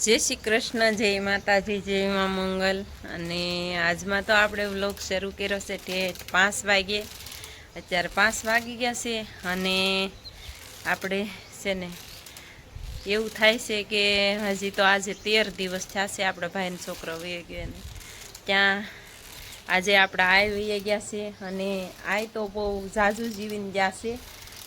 જય શ્રી કૃષ્ણ, જય માતાજી, જય મા મંગલ. અને આજમાં તો આપણે વ્લોગ શરૂ કર્યો છે ઠેઠ પાંચ વાગે. અત્યારે પાંચ વાગી ગયા છે અને આપણે છે ને એવું થાય છે કે હજી તો આજે તેર દિવસ થશે આપણા ભાઈનો છોકરો વહી ગયો ને. ત્યાં આજે આપણે આય વહી ગયા છે અને આય તો બહુ ઝાઝુ જીવીને ગયા છે.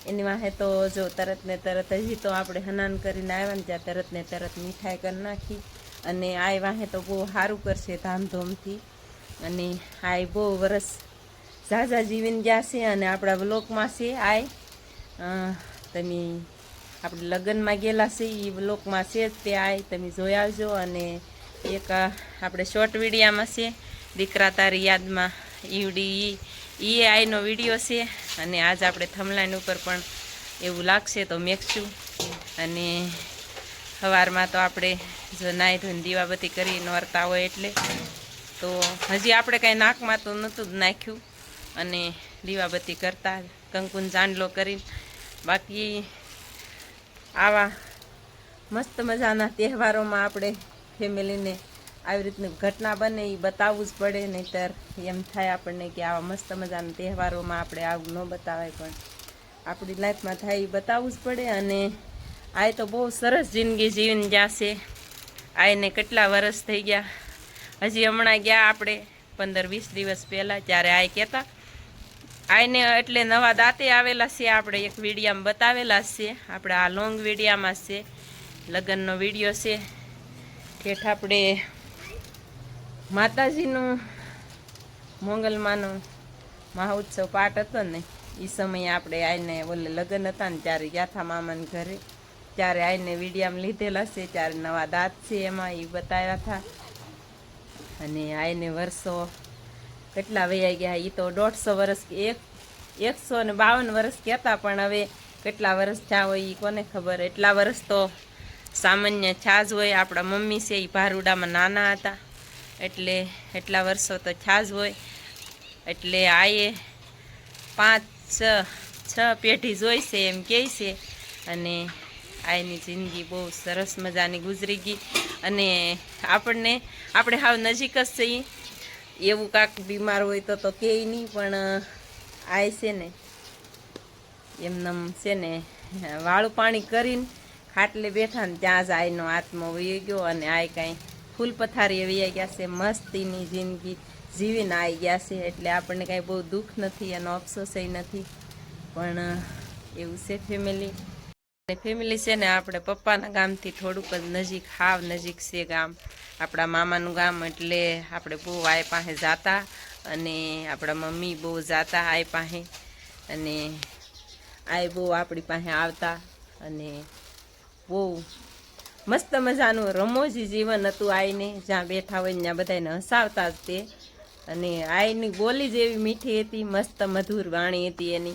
એની વાહે તો જો તરત ને તરત હજી તો આપણે હનાન કરીને આવ્યા ને ત્યાં તરત ને તરત મીઠાઈ કરી નાખી. અને આ વાહે તો બહુ સારું કરશે ધામધૂમથી. અને આ બહુ વરસ ઝાઝા જીવીને ગયા છે અને આપણા બ્લોકમાં છે આય. તમે આપણે લગ્નમાં ગયેલા છે એ બ્લોકમાં છે જ તે આય. તમે જોઈ આવજો અને એક આપણે શોર્ટ વિડીયામાં છે. દીકરા તારી યાદમાં ઈવડી ઈ આઈનો વીડિયો છે અને આજ આપણે થમલાઈન ઉપર પણ એવું લાગશે તો મેકશું. અને સવારમાં તો આપણે જો નાહી ધોઈને દીવાબત્તી કરી નોરતા હોય એટલે. તો હજી આપણે કાંઈ નાકમાં તો નહોતું જ નાખ્યું. અને દીવાબત્તી કરતા કંકુન ચાંદલો કરીને. બાકી આવા મસ્ત મજાના તહેવારોમાં આપણે ફેમિલીને આવી રીતની ઘટના બને એ બતાવવું જ પડે, નહીંતર એમ થાય આપણને કે આવા મસ્ત મજાના તહેવારોમાં આપણે આવું ન બતાવાય પણ આપણી લાઈફમાં થાય એ બતાવવું જ પડે અને આ તો બહુ સરસ જિંદગી જીવીને ગયા છે. આઈને કેટલા વર્ષ થઈ ગયા. હજી હમણાં ગયા આપણે પંદર વીસ દિવસ પહેલાં ત્યારે આય કહેતા. આઈને એટલે નવા દાંતે આવેલા છે, આપણે એક વિડીયામાં બતાવેલા છે. આપણે આ લોંગ વિડીયામાં છે, લગ્નનો વીડિયો છે. ઠેઠ આપણે માતાજીનું મોંગલમાનો મહોત્સવ પાઠ હતો ને એ સમયે આપણે આઈને ઓલે લગ્ન હતા ને, ત્યારે ગયા હતા મામાને ઘરે. ત્યારે આઈને વિડીયામાં લીધેલા છે, ત્યારે નવા દાંત છે એમાં એ બતાવ્યા હતા અને આઈને વર્ષો કેટલા વૈયા ગયા એ તો દોઢસો વર્ષ એક, એકસો ને બાવન વર્ષ કહેતા, પણ હવે કેટલા વર્ષ થયા હોય એ કોને ખબર. એટલા વર્ષ તો સામાન્ય છાજ હોય, આપણા મમ્મી છે એ ભારુડામાં નાના હતા. એટલે એટલા વર્ષો તો છાજ હોય. એટલે આએ પાંચ, છ છ પેઢી જોઈ છે, એમ કહે છે. અને આની જિંદગી બહુ સરસ મજાની ગુજરી ગઈ. અને આપણને, આપણે હાવ નજીક જ છીએ. એવું કાંક બીમાર હોય તો તો કહે નહીં, પણ આય છે ને, એમનેમ છે ને, વાળું પાણી કરીને ખાટલે બેઠા ને ત્યાં જ આઈનો આત્મા વહી ગયો અને આય કાંઈ ફૂલ પથારી આવી ગયા છે, મસ્તીની જિંદગી જીવીને આવી ગયા છે. એટલે આપણને કાંઈ બહુ દુઃખ નથી એનો અફસોસય નથી. પણ એવું છે ફેમિલી અને ફેમિલી છે ને આપણે પપ્પાના ગામથી થોડુંક જ નજીક, હાવ નજીક છે ગામ. આપણા મામાનું ગામ એટલે આપણે બહુ આય પાસે જાતા અને આપણા મમ્મી બહુ જાતા આય પાસે અને આય બહુ આપણી પાસે આવતા અને બહુ મસ્ત મજાનું રમોજી જીવન હતું આઈને, જ્યાં બેઠા હોય ત્યાં બધાને હસાવતા જ તે. અને આઈની બોલી એવી મીઠી હતી, મસ્ત મધુર વાણી હતી એની.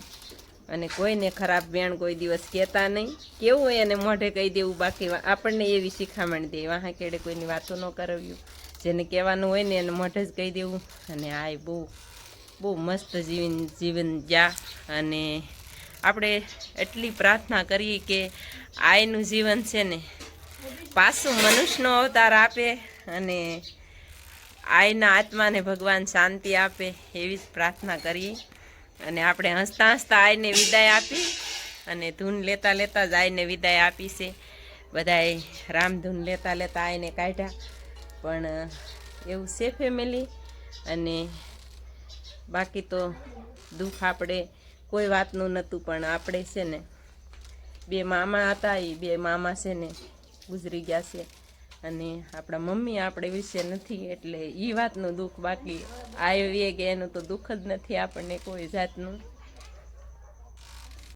અને કોઈને ખરાબ બેણ કોઈ દિવસ કહેતા નહીં. કેવું હોય એને મોઢે કહી દેવું બાકી આપણને એવી શિખામણ દે. વાહ કેડે કોઈની વાતો ન કરવ્યું. જેને કહેવાનું હોય ને એને મોઢે જ કહી દેવું. અને આય બહુ બહુ મસ્ત જીવન જીવન જા. અને આપણે એટલી પ્રાર્થના કરીએ કે આયનું જીવન છે ને પાછું મનુષ્યનો અવતાર આપે અને આયના આત્માને ભગવાન શાંતિ આપે એવી જ પ્રાર્થના કરીએ. અને આપણે હસતા હસતા આયને વિદાય આપી અને ધૂન લેતા લેતા જ આયને વિદાય આપી છે. બધાએ રામધૂન લેતા લેતા આયને કાઢ્યા. પણ એવું છે ફેમિલી અને બાકી તો દુઃખ આપણે, કોઈ વાતનું નહોતું, પણ આપણે છે ને, બે મામા હતા એ બે મામા છે ને ગુજરી ગયા છે. અને આપણા મમ્મી આપણે વિશે નથી, એટલે એ વાતનું દુઃખ બાકી. આવી કે એનું તો દુઃખ જ નથી આપણને કોઈ જાતનું.